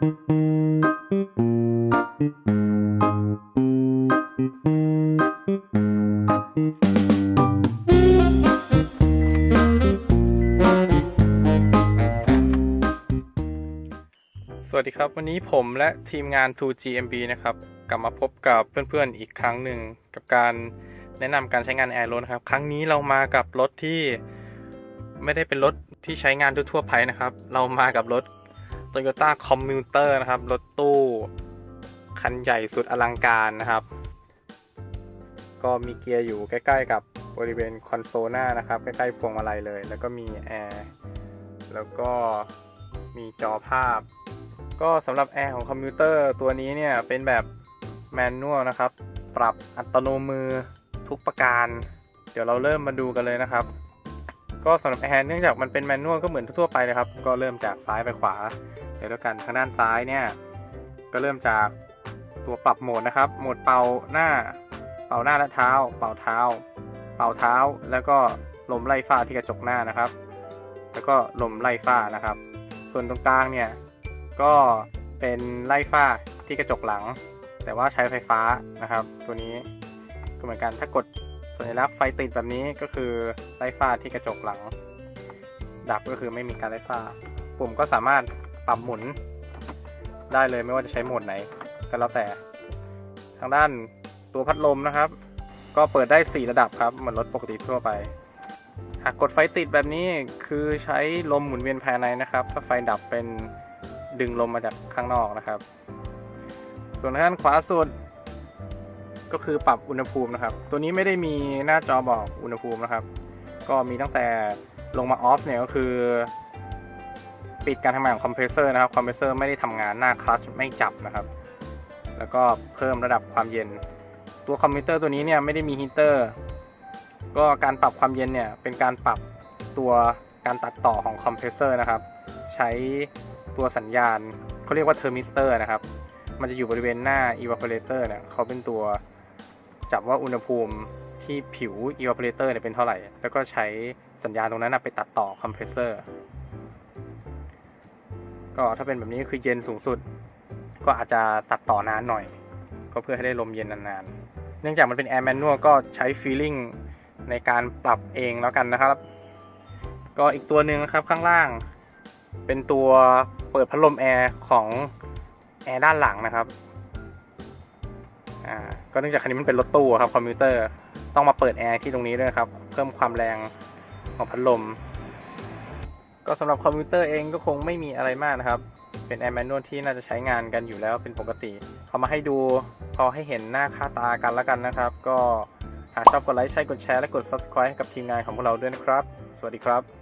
สวัสดีครับ วันนี้ผมและทีมงาน 2GMB นะครับ กลับมาพบกับเพื่อนๆอีกครั้งหนึ่งกับการแนะนำการใช้งานแอร์รถนะครับ ครั้งนี้เรามากับรถที่ไม่ได้เป็นรถที่ใช้งานทั่วๆไปนะครับ เรามากับรถ Toyota Commuter นะครับ รถตู้ คันใหญ่สุดอลังการนะครับ ก็มีเกียร์อยู่ใกล้ ๆ กับบริเวณคอนโซลหน้านะครับ ใกล้ๆพวงมาลัยเลย แล้วก็มีแอร์แล้วก็มีจอภาพ ก็สำหรับแอร์ของคอมพิวเตอร์ตัวนี้เนี่ย เป็นแบบแมนนวลนะครับ ปรับอัตโนมือทุกประการ เดี๋ยวเราเริ่มมาดูกันเลยนะครับ ก็สำหรับแอร์เนื่องจากมันเป็นแมนนวลก็เหมือนทั่วไปเลยครับ ก็เริ่มจากซ้ายไปขวา เดี๋ยวแล้วกันทางด้านซ้ายเนี่ยก็เริ่มจากตัวปรับโหมดนะครับ โหมดเป่าหน้า เป่าหน้าและเท้า เป่าเท้า เป่าเท้า แล้วก็ลมไล่ฟ้าที่กระจกหน้านะครับ แล้วก็ลมไล่ฟ้านะครับ ส่วนตรงกลางเนี่ยก็เป็นไล่ฟ้าที่กระจกหลัง แต่ว่าใช้ไฟฟ้านะครับ ตัวนี้ก็เหมือนกันถ้ากดสัญลักษณ์ไฟติดแบบนี้ก็คือไล่ฟ้าที่กระจกหลัง ดับก็คือไม่มีการไล่ฟ้า ปุ่มก็สามารถ ปรับหมุนได้เลยไม่ว่าจะใช้โหมดไหนก็แล้วแต่ ทางด้านตัวพัดลมนะครับ ก็เปิดได้ 4 ระดับครับเหมือนรถปกติทั่วไป หากกดไฟติดแบบนี้คือใช้ลมหมุนเวียนภายในนะครับ ถ้าไฟดับเป็นดึงลมมาจากข้างนอกนะครับ ส่วนทางด้านขวาสุด ก็คือปรับอุณหภูมินะครับ ตัวนี้ไม่ได้มีหน้าจอบอกอุณหภูมินะครับ ก็มีตั้งแต่ลงมาออฟเนี่ยก็คือ ปิดการทำงานของคอมเพรสเซอร์นะครับ คอมเพรสเซอร์ไม่ได้ทำงานหน้าคลัตชไม่จับนะครับ แล้วก็เพิ่มระดับความเย็น ตัวคอมพิวเตอร์ตัวนี้เนี่ยไม่ได้มีฮีเตอร์ ก็การปรับความเย็นเนี่ยเป็นการปรับตัวการตัดต่อของคอมเพรสเซอร์นะครับ ใช้ตัวสัญญาณเขาเรียกว่าเทอร์มิสเตอร์นะครับ มันจะอยู่บริเวณหน้า evaporator เนี่ยเขาเป็นตัวจับว่าอุณหภูมิที่ผิว evaporator เนี่ยเป็นเท่าไหร่ แล้วก็ใช้สัญญาณตรงนั้นนะไปตัดต่อคอมเพรสเซอร์ ก็ถ้าเป็นแบบนี้คือเย็นสูงสุด ก็อาจจะตัดต่อนานหน่อย ก็เพื่อให้ได้ลมเย็นนานๆ เนื่องจากมันเป็น air manual ก็ใช้ feeling ในการปรับเองแล้วกันนะครับ ก็อีกตัวหนึ่งนะครับข้างล่าง เป็นตัวเปิดพัดลมแอร์ของแอร์ด้านหลังนะครับอ่าก็เนื่องจากคันนี้มันเป็นรถตู้ครับคอมพิวเตอร์ต้องมาเปิดแอร์ที่ตรงนี้ด้วยครับ เพิ่มความแรงของพัดลม ก็สำหรับคอมพิวเตอร์เองก็คงไม่มีอะไรมากนะครับ เป็นแอร์แมนนวลที่น่าจะใช้งานกันอยู่แล้วเป็นปกติ เอามาให้ดูพอให้เห็นหน้าค่าตากันแล้วกันนะครับ ก็หากชอบกดไลค์ใช่กดแชร์และกด subscribe ให้กับทีมงานของพวกเราด้วยนะครับ สวัสดีครับ